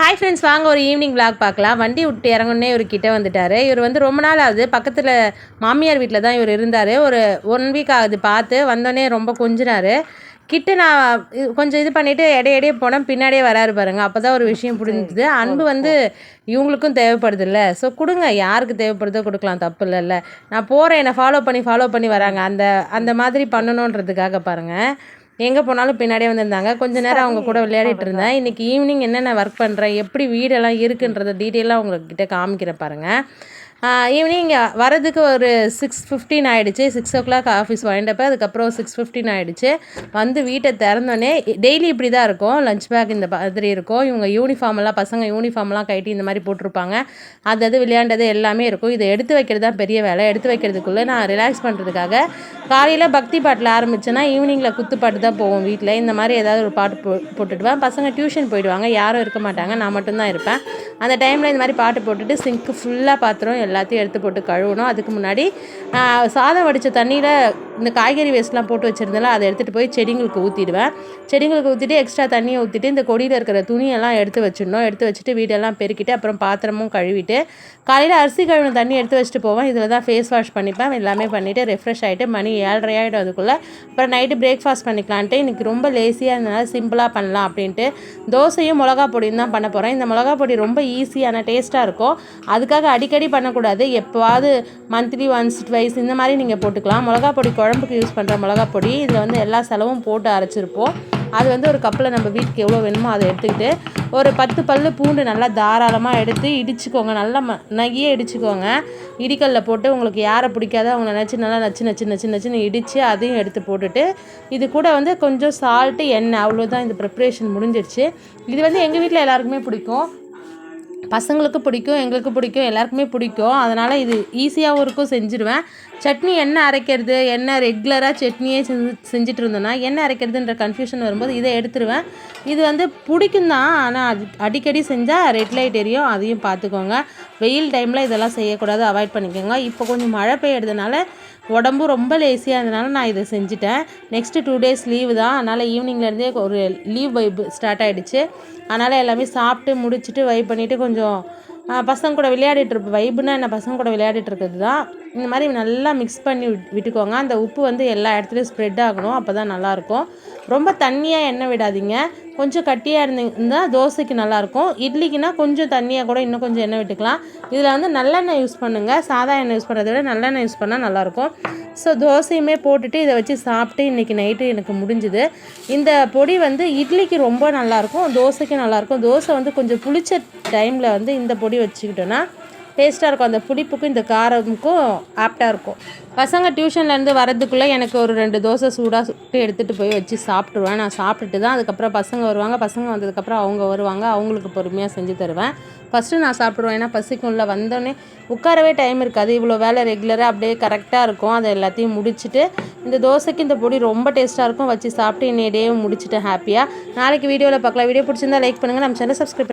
Hi friends வாங்க ஒரு evening vlog பார்க்கலாம். வண்டி விட்டு இறங்குனே இவர் கிட்ட வந்துட்டார். இவர் வந்து ரொம்ப நாள் ஆகுது. பக்கத்தில் மாமியார் வீட்டில் தான் இவர் இருந்தார். ஒரு ஒன் வீக் ஆகுது பார்த்து. வந்தோடனே ரொம்ப கொஞ்சினாரு. கிட்ட நான் கொஞ்சம் இது பண்ணிவிட்டு இடைய இடைய போனேன் பின்னாடியே வராரு பாருங்க. அப்போ தான் ஒரு விஷயம் புரிஞ்சுது. அன்பு வந்து இவங்களுக்கும் தேவைப்படுதுல்ல. ஸோ கொடுங்க. யாருக்கு தேவைப்படுதோ கொடுக்கலாம். தப்பு இல்லைல்ல நான் போகிறேன் என்னை ஃபாலோ பண்ணி ஃபாலோ பண்ணி வராங்க. அந்த அந்த மாதிரி பண்ணணுன்றதுக்காக பாருங்கள் எங்கே போனாலும் பின்னாடியே வந்திருந்தாங்க. கொஞ்ச நேரம் அவங்க கூட விளையாடிட்டு இருந்தேன். இன்னைக்கு ஈவினிங் என்னென்ன ஒர்க் பண்ணுறேன் எப்படி வீடெல்லாம் இருக்குன்றத டீட்டெயிலாக உங்ககிட்ட காமிக்கிறேன் பாருங்கள் ஈவினிங் வரதுக்கு ஒரு சிக்ஸ் ஃபிஃப்டீன் ஆகிடுச்சு சிக்ஸ் ஓ கிளாக் ஆஃபீஸ் வாங்கிட்டப்போ அதுக்கப்புறம் சிக்ஸ் ஃபிஃப்டீன் ஆகிடுச்சு வந்து வீட்டை திறந்தோடனே டெய்லி இப்படி தான் இருக்கும். லஞ்ச் பேக் இந்த மாதிரி இருக்கும். இவங்க யூனிஃபார்ம் எல்லாம் பசங்க யூனிஃபார்ம்லாம் கட்டி இந்த மாதிரி போட்டிருப்பாங்க. அது அது விளையாண்டது எல்லாமே இருக்கும். இதை எடுத்து வைக்கிறது தான் பெரிய வேலை. எடுத்து வைக்கிறதுக்குள்ளே நான் ரிலாக்ஸ் பண்ணுறதுக்காக காலையில் பக்தி பாட்டில் ஆரம்பிச்சேன்னா ஈவினிங்கில் குத்து பாட்டு தான் போவோம் வீட்டில் இந்த மாதிரி ஏதாவது ஒரு பாட்டு போ போட்டுடுவேன். பசங்க டியூஷன் போயிடுவாங்க. யாரும் இருக்க மாட்டாங்க. நான் மட்டும்தான் இருப்பேன். அந்த டைமில் இந்த மாதிரி பாட்டு போட்டுட்டு சிங்க்கு ஃபுல்லாக பாத்திரம் எல்லாத்தையும் எடுத்து போட்டு கழுவணும். அதுக்கு முன்னாடி சாதம் வடித்த தண்ணியில் இந்த காய்கறி வேஸ்ட்லாம் போட்டு வச்சுருந்தேன்ல அதை எடுத்துகிட்டு போய் செடிங்களுக்கு ஊற்றிடுவேன் செடிங்களுக்கு ஊற்றிட்டு எக்ஸ்ட்ரா தண்ணியை ஊற்றிட்டு இந்த கொடியில் இருக்கிற துணியெல்லாம் எடுத்து வச்சிடணும். எடுத்து வச்சுட்டு வீடெல்லாம் பெருக்கிட்டு அப்புறம் பாத்திரமும் கழுவிட்டு காலையில் அரிசி கழுவின தண்ணி எடுத்து வச்சுட்டு போவேன். இதில் தான் ஃபேஸ் வாஷ் பண்ணிப்பேன். எல்லாமே பண்ணிவிட்டு ரெஃப்ரெஷ் ஆகிட்டு மணி ஏழரை ஆகிடும் அதுக்குள்ளே. அப்புறம் நைட்டு பிரேக்ஃபாஸ்ட் பண்ணிக்கலான்ட்டு இன்றைக்கி ரொம்ப லேசியாக இருந்தனால சிம்பிளாக பண்ணலாம் அப்படின்ட்டு தோசையும் மிளகா பொடியும் தான் பண்ண போகிறேன் இந்த மிளகா பொடி ரொம்ப ஈஸியான டேஸ்ட்டாக இருக்கும். அதுக்காக அடிக்கடி பண்ணக்கூடாது. எப்போவாது மந்த்லி ஒன்ஸ் ட்வைஸ் இந்த மாதிரி நீங்கள் போட்டுக்கலாம். மிளகா பொடி குழம்புக்கு யூஸ் பண்ணுற மிளகா பொடி. இதில் வந்து எல்லா செலவும் போட்டு அரைச்சிருப்போம். அது வந்து ஒரு கப்பில் நம்ம வீட்டுக்கு எவ்வளோ வேணுமோ அதை எடுத்துக்கிட்டு ஒரு பத்து பல்லு பூண்டு நல்லா தாராளமாக எடுத்து இடிச்சுக்கோங்க. நல்லா ம நகையே இடிச்சுக்கோங்க. இடிக்கல்ல போட்டு உங்களுக்கு யாரை பிடிக்காத அவங்க நினச்சி நல்லா நச்சு நச்சு நச்சு நச்சுன்னு இடித்து அதையும் எடுத்து போட்டுட்டு இது கூட வந்து கொஞ்சம் சால்ட்டு எண்ணெய் அவ்வளோதான் இந்த ப்ரிப்ரேஷன் முடிஞ்சிருச்சு. இது வந்து எங்கள் வீட்டில் எல்லாருக்குமே பிடிக்கும். பசங்களுக்கு பிடிக்கும் எங்களுக்கு பிடிக்கும் எல்லாருக்குமே பிடிக்கும். அதனால் இது ஈஸியாகவும் இருக்கும் செஞ்சுருவேன். சட்னி என்ன அரைக்கிறது என்ன ரெகுலராக சட்னியே செஞ்சு செஞ்சுட்டு இருந்தோன்னா என்ன அரைக்கிறதுன்ற கன்ஃபியூஷன் வரும்போது இதை எடுத்துருவேன். இது வந்து பிடிக்கும் தான் ஆனால் அது அடிக்கடி செஞ்சால் ரெட் லைட் எரியும். அதையும் பார்த்துக்கோங்க. வெயில் டைமில் இதெல்லாம் செய்யக்கூடாது அவாய்ட் பண்ணிக்கோங்க. இப்போ கொஞ்சம் மழை பெய்யறதுனால உடம்பு ரொம்ப லேசியாக இருந்தனால நான் இதை செஞ்சுட்டேன். நெக்ஸ்ட்டு டூ டேஸ் லீவு தான். அதனால் ஈவினிங்லேருந்தே ஒரு லீவ் வைப் ஸ்டார்ட் ஆகிடுச்சு அதனால் எல்லாமே சாப்பிட்டு முடிச்சுட்டு வைப் பண்ணிவிட்டு கொஞ்சம் கொஞ்சம் பசங்க கூட விளையாடிட்டு இருப்பேன் வைப்புனா என்ன? பசங்க கூட விளையாடிட்டு இருக்கிறது தான். இந்த மாதிரி நல்லா மிக்ஸ் பண்ணி விட்- விட்டுக்கோங்க. அந்த உப்பு வந்து எல்லா இடத்துலையும் ஸ்ப்ரெட் ஆகணும். அப்போ தான் நல்லாயிருக்கும். ரொம்ப தண்ணியாக எண்ணெய் விடாதீங்க. கொஞ்சம் கட்டியாக இருந்தீங்கன்னா தோசைக்கு நல்லாயிருக்கும். இட்லிக்குனா கொஞ்சம் தண்ணியாக கூட இன்னும் கொஞ்சம் எண்ணெய் விட்டுக்கலாம். இதில் வந்து நல்லெண்ணெய் யூஸ் பண்ணுங்கள் சாதா எண்ணெய் யூஸ் பண்ணுறத விட நல்லெண்ணெய் யூஸ் பண்ணால் நல்லாயிருக்கும். ஸோ தோசையுமே போட்டுட்டு இதை வச்சு சாப்பிட்டு இன்றைக்கி நைட்டு எனக்கு முடிஞ்சுது. இந்த பொடி வந்து இட்லிக்கு ரொம்ப நல்லாயிருக்கும். தோசைக்கு நல்லாயிருக்கும். தோசை வந்து கொஞ்சம் புளிச்ச டைமில் வந்து இந்த பொடி வச்சுக்கிட்டோன்னா டேஸ்ட்டாக இருக்கும். அந்த புளிப்புக்கும் இந்த காரமுக்கும் ஆப்டாக இருக்கும். பசங்க டியூஷன்லேருந்து வரதுக்குள்ளே எனக்கு ஒரு ரெண்டு தோசை சூடாக சுட்டு எடுத்துகிட்டு போய் வச்சு சாப்பிட்ருவேன் நான் சாப்பிட்டுட்டு தான் அதுக்கப்புறம் பசங்க வருவாங்க. பசங்க வந்ததுக்கப்புறம் அவங்க வருவாங்க. அவங்களுக்கு பொறுமையாக செஞ்சு தருவேன். ஃபஸ்ட்டு நான் சாப்பிடுவேன் ஏன்னா பசிக்கும்ல வந்தோடனே உட்காரவே டைம் இருக்காது. இவ்வளோ வேலை ரெகுலராக அப்படியே கரெக்டாக இருக்கும். அதை எல்லாத்தையும் முடிச்சுட்டு இந்த தோசைக்கு இந்த பொடி ரொம்ப டேஸ்ட்டாக இருக்கும். வச்சு சாப்பிட்டு இன்னைய டே முடிச்சுட்டு ஹாப்பியாக நாளைக்கு வீடியோவில் பார்க்கலாம். வீடியோ பிடிச்சிருந்தா லைக் பண்ணுங்கள் நம்ம சேனல் சப்ஸ்கிரைப்